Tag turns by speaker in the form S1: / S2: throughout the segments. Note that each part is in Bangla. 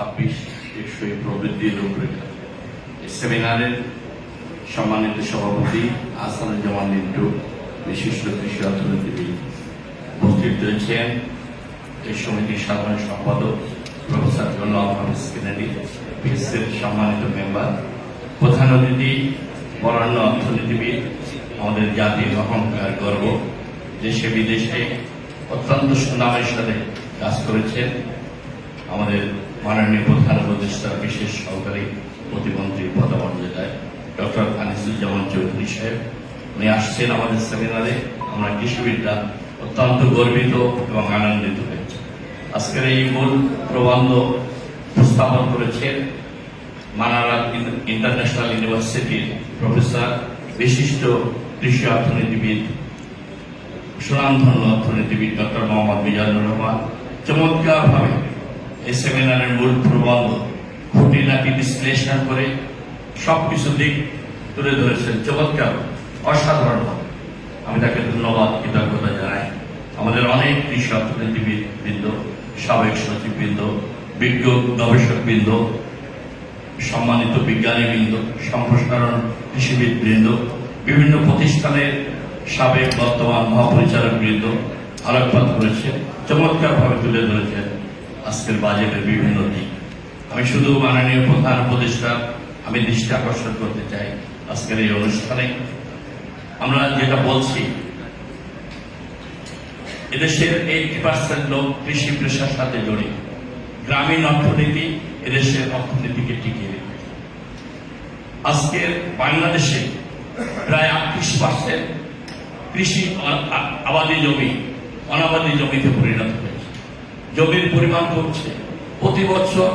S1: ছাব্বিশ টেকসই প্রবৃদ্ধির রূপরেখা সেমিনারের সম্মানিত সভাপতি আসানুজ্জামান মিন্টু বিশিষ্ট কৃষি অর্থনীতিবিদ, উপস্থিত রয়েছেন এই সমিতির সাধারণ সম্পাদক প্রফেসর গোলাম সম্মানিত মেম্বার, প্রধান অতিথি, বরেণ্য অর্থনীতিবিদ, আমাদের জাতির অহংকার গর্ব, দেশে বিদেশে অত্যন্ত সুনামের সাথে কাজ করেছেন আমাদের মাননীয় প্রধান উপদেষ্টার বিশেষ সহকারী প্রতিমন্ত্রী পদমর্যাদায় ডক্টর আনিসুজ্জামান চৌধুরী সাহেব। উনি আসছেন আমাদের সেমিনারে। আমরা কৃষিবিদরা অত্যন্ত গর্বিত এবং আনন্দিত হয়েছে। আজকের এই মূল প্রবন্ধ উপস্থাপন করেছেন মানারা ইন্টারন্যাশনাল ইউনিভার্সিটির প্রফেসর, বিশিষ্ট কৃষি অর্থনীতিবিদ, সুনামধন্য অর্থনীতিবিদ ডক্টর মোহাম্মদ মিজানুর রহমান। চমৎকার ভাবে এই সেমিনারের মূল প্রবন্ধ খুঁটিনাটি বিশ্লেষণ করে সবকিছু দিক তুলে ধরেছেন চমৎকার, অসাধারণ আমি তাকে ধন্যবাদ, কৃতজ্ঞতা জানাই। আমাদের অনেক কৃষি অর্থনীতিবিদ সাবেক সচিববৃন্দ, বিজ্ঞ গবেষক বৃন্দ সম্মানিত বিজ্ঞানী বৃন্দ সম্প্রসারণ কৃষিবিদ বৃন্দ বিভিন্ন প্রতিষ্ঠানের সাবেক বর্তমান মহাপরিচালক বৃন্দ আলোকপাত করেছে চমৎকার ভাবে তুলে ধরেছেন। আজকের বাজেটের বিভিন্ন দিক। আমি শুধু মাননীয় প্রধান উপদেষ্টা, আমি দৃষ্টি আকর্ষণ করতে চাই আজকের এই অনুষ্ঠানে। আমরা যেটা বলছি, এদেশের এইটি পার্সেন্ট লোক কৃষি পেশার সাথে জড়িত। গ্রামীণ অর্থনীতি এদেশের অর্থনীতিকে টিকিয়ে রেখেছে। আজকের বাংলাদেশে প্রায় আটত্রিশ পার্সেন্ট কৃষি আবাদি জমি, অনাবাদি জমিতে পরিণত জমির পরিমাণ কমছে। প্রতি বছর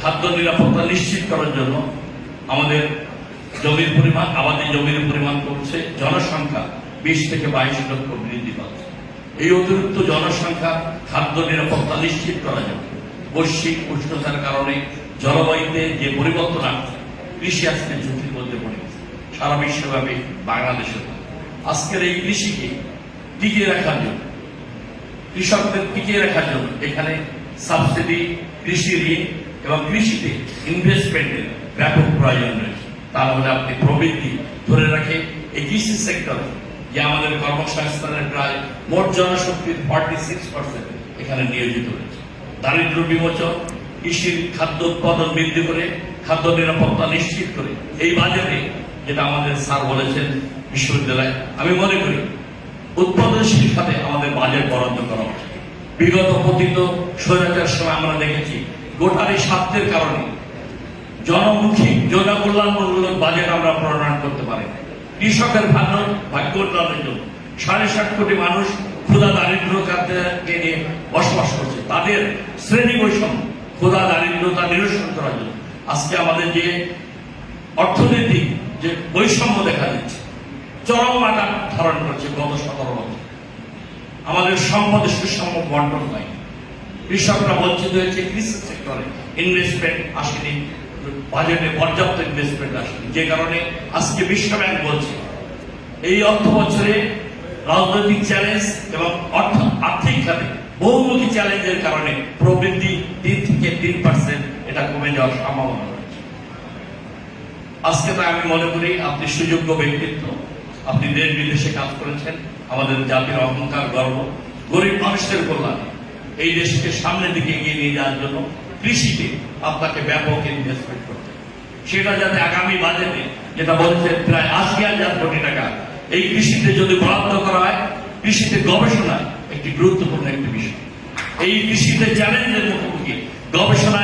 S1: খাদ্য নিরাপত্তা নিশ্চিত করার জন্য আমাদের জমির পরিমাণ, আবাদি জমির পরিমাণ কমছে। জনসংখ্যা বিশ থেকে বাইশ লক্ষ বৃদ্ধি পাচ্ছে। এই অতিরিক্ত জনসংখ্যা খাদ্য নিরাপত্তা নিশ্চিত করা যাবে। বৈশ্বিক উষ্ণতার কারণে জলবায়ুতে যে পরিবর্তন আসছে, কৃষি আজকে ঝুঁকির মধ্যে পড়ে সারা বিশ্বব্যাপী বাংলাদেশে আজকের এই কৃষিকে টিকিয়ে রাখার জন্য কৃষকদের টিকিয়ে রাখার জন্য এখানে সাবসিডি কৃষি ঋণ এবং কৃষিতে ইনভেস্টমেন্টের ব্যাপক প্রয়োজন রয়েছে। তাহলে আপনি প্রবৃদ্ধি ধরে রাখে। এই কৃষি সেক্টরে যে আমাদের কর্মসংস্থানের প্রায় মোট জনশক্তির ফর্টি সিক্স পার্সেন্ট এখানে নিয়োজিত রয়েছে। দারিদ্র বিমোচন, কৃষির খাদ্য উৎপাদন বৃদ্ধি করে, খাদ্য নিরাপত্তা নিশ্চিত করে, এই বাজারে যেটা আমাদের স্যার বলেছেন বিশ্ববিদ্যালয়, আমি মনে করি উৎপাদনশীল খাতে আমাদের বাজেট বরাদ্দ করা উচিত। বিগত পতিত স্বৈরাচার সময় আমরা দেখেছি গোটার স্বার্থের কারণে জনমুখী, জনকল্যাণমূলক বাজেট আমরা প্রণয়ন করতে পারি কৃষকের ভাগ্য ভাগ্য উন্নয়নের জন্য সাড়ে ষাট কোটি মানুষ ক্ষুদা দারিদ্র খাদ্যকে নিয়ে বসবাস করছে। তাদের শ্রেণি বৈষম্য ক্ষুদা দারিদ্রতা নিরসন করার জন্য। আজকে আমাদের যে অর্থনৈতিক যে বৈষম্য দেখা যাচ্ছে চরম আকার ধারণ করছে গত সতেরো বছর আমাদের সম্পদের সুষম বন্টন হয় কৃষকরা বঞ্চিত হয়েছে, কৃষি সেক্টরে ইনভেস্টমেন্ট আসেনি, বাজেটে পর্যাপ্ত ইনভেস্টমেন্ট আসেনি। যে কারণে আজকে বিশ্ব ব্যাংক বলছে, এই অর্থ বছরে রাজনৈতিক চ্যালেঞ্জ এবং অর্থ আর্থিক খাতে বহুমুখী চ্যালেঞ্জের কারণে প্রবৃদ্ধি তিন থেকে তিন পার্সেন্ট এটা কমে যাওয়ার সম্ভাবনা রয়েছে। আজকে তাই আমি মনে করি আপনি সুযোগ্য ব্যক্তিত্ব। আপনি দেশ বিদেশে কাজ করেছেন, আমাদের জাতির অহংকার গর্ব, গরিব মানুষের কল্যাণে। এই দেশকে সামনের দিকে এগিয়ে নিয়ে যাওয়ার জন্য কৃষিতে আপনাকে ব্যাপক ইনভেস্টমেন্ট করতে সেটা যাতে আগামী বাজেটে যেটা বলছে প্রায় আশি হাজার কোটি টাকা, এই কৃষিতে যদি বরাদ্দ করা হয়, কৃষিতে গবেষণায় একটি গুরুত্বপূর্ণ একটি বিষয়। এই কৃষিতে চ্যালেঞ্জের মুখোমুখি বরাদ্দ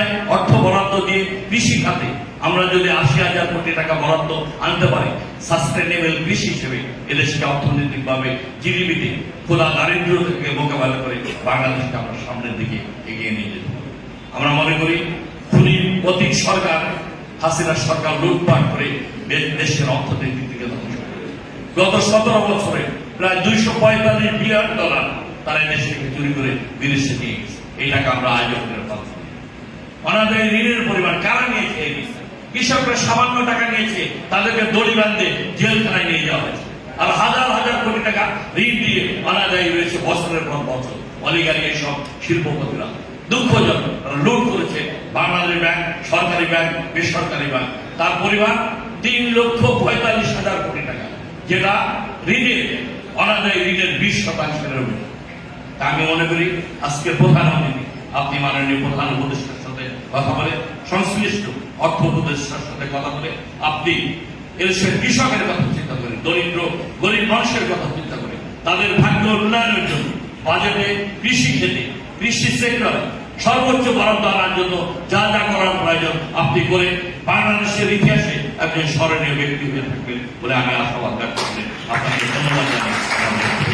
S1: দিয়ে কৃষি খাতে আমরা যদি আশি হাজার কোটি টাকা বরাদ্দ আনতে পারি সাস্টেনেবল কৃষি হিসেবে এদেশকে অর্থনৈতিকভাবে জিডিপিতে খোলা দারিদ্র থেকে মোকাবেলা করে বাংলাদেশকে আমরা সামনের দিকে এগিয়ে নিয়ে যেতে আমরা মনে করি, খুনি প্রতীক সরকার, হাসিনা সরকার লুটপাট করে দেশের অর্থনৈতিক দিকে ধ্বংস গত সতেরো বছরে প্রায় দুইশো পঁয়তাল্লিশ বিলিয়ন ডলার তারা এই দেশ থেকে চুরি করে বিদেশে নিয়ে গেছে। এই টাকা আমরা আয়োজন অনাদায়ী ঋণের পরিমাণ কারা নিয়েছে? কৃষকরা সামান্য টাকা নিয়েছে, তাদেরকে দড়ি বাঁধে জেলখানায় নিয়ে যাওয়া হয়েছে। আর হাজার হাজার কোটি টাকা ঋণ দিয়ে অনাদায়ী রয়েছে বছরের পর বছর অলিগারি এইসব শিল্পপতিরা। দুঃখজনক লুট করেছে বাংলাদেশ ব্যাংক, সরকারি ব্যাংক, বেসরকারি ব্যাংক। তার পরিমাণ তিন লক্ষ পঁয়তাল্লিশ হাজার কোটি টাকা, যেটা ঋণের অনাদায়ী ঋণের বিশ শতাংশের আমি মনে করি, আজকে প্রধানমন্ত্রী, আপনি মাননীয় প্রধান উপদেষ্টার সাথে সংশ্লিষ্ট অর্থ উপদেষ্টার সাথে কথা বলে আপনি কৃষকের কথা চিন্তা করে, দরিদ্র, গরিব মানুষের কথা চিন্তা করে, তাদের ভাগ্য উন্নয়নের জন্য বাজেটে কৃষি ক্ষেত্রে কৃষি সর্বোচ্চ বরাদ্দ আনার জন্য যা যা করার প্রয়োজন আপনি করে বাংলাদেশের ইতিহাসে একজন স্মরণীয় ব্যক্তি হয়ে থাকবেন বলে আমি আশাবাদ ব্যক্ত করি। আপনাকে ধন্যবাদ জানাই।